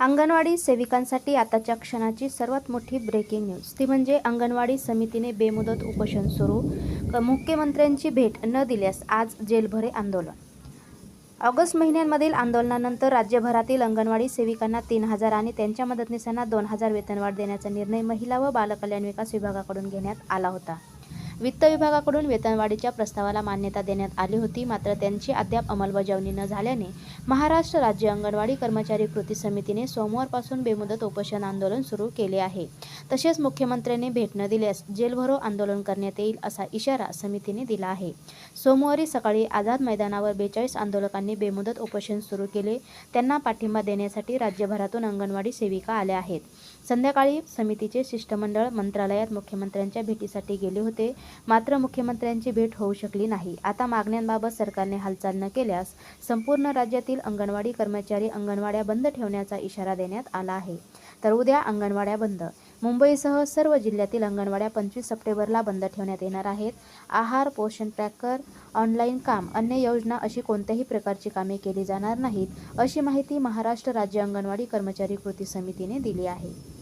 अंगणवाडी सेविकांसाठी आताच्या क्षणाची सर्वात मोठी ब्रेकिंग न्यूज ती म्हणजे अंगणवाडी समितीने बेमुदत उपोषण सुरू. क- मुख्यमंत्र्यांची भेट न दिल्यास आज जेलभरे आंदोलन. ऑगस्ट महिन्यांमधील आंदोलनानंतर राज्यभरातील अंगणवाडी सेविकांना तीन हजार आणि त्यांच्या मदतनीसांना दोन हजार वेतनवाढ देण्याचा निर्णय महिला व बालकल्याण विकास विभागाकडून घेण्यात आला होता. वित्त विभागाकडून वेतनवाढीच्या प्रस्तावाला मान्यता देण्यात आली होती. मात्र त्यांची अद्याप अंमलबजावणी न झाल्याने महाराष्ट्र राज्य अंगणवाडी कर्मचारी कृती समितीने सोमवारपासून बेमुदत उपोषण आंदोलन सुरू केले आहे. तसेच मुख्यमंत्र्यांनी भेट न दिल्यास जेलभरो आंदोलन करण्यात येईल असा इशारा समितीने दिला आहे. सोमवारी सकाळी आझाद मैदानावर बेचाळीस आंदोलकांनी बेमुदत उपोषण सुरू केले. त्यांना पाठिंबा देण्यासाठी राज्यभरातून अंगणवाडी सेविका आल्या आहेत. संध्याकाळी समितीचे शिष्टमंडळ मंत्रालयात मुख्यमंत्र्यांच्या भेटीसाठी गेले होते. मात्र मुख्यमंत्र्यांची भेट होऊ शकली नाही. आता मागण्यांबाबत सरकारने हालचाल न केल्यास संपूर्ण राज्यातील अंगणवाडी कर्मचारी अंगणवाड्या बंद ठेवण्याचा इशारा देण्यात आला आहे. तर उद्या अंगणवाड्या बंद. मुंबईसह सर्व जिल्ह्यातील अंगणवाड्या पंचवीस सप्टेंबरला बंद ठेवण्यात येणार आहेत. आहार पोषण ट्रॅकर ऑनलाईन काम अन्य योजना अशी कोणत्याही प्रकारची कामे केली जाणार नाहीत अशी माहिती महाराष्ट्र राज्य अंगणवाडी कर्मचारी कृती समितीने दिली आहे.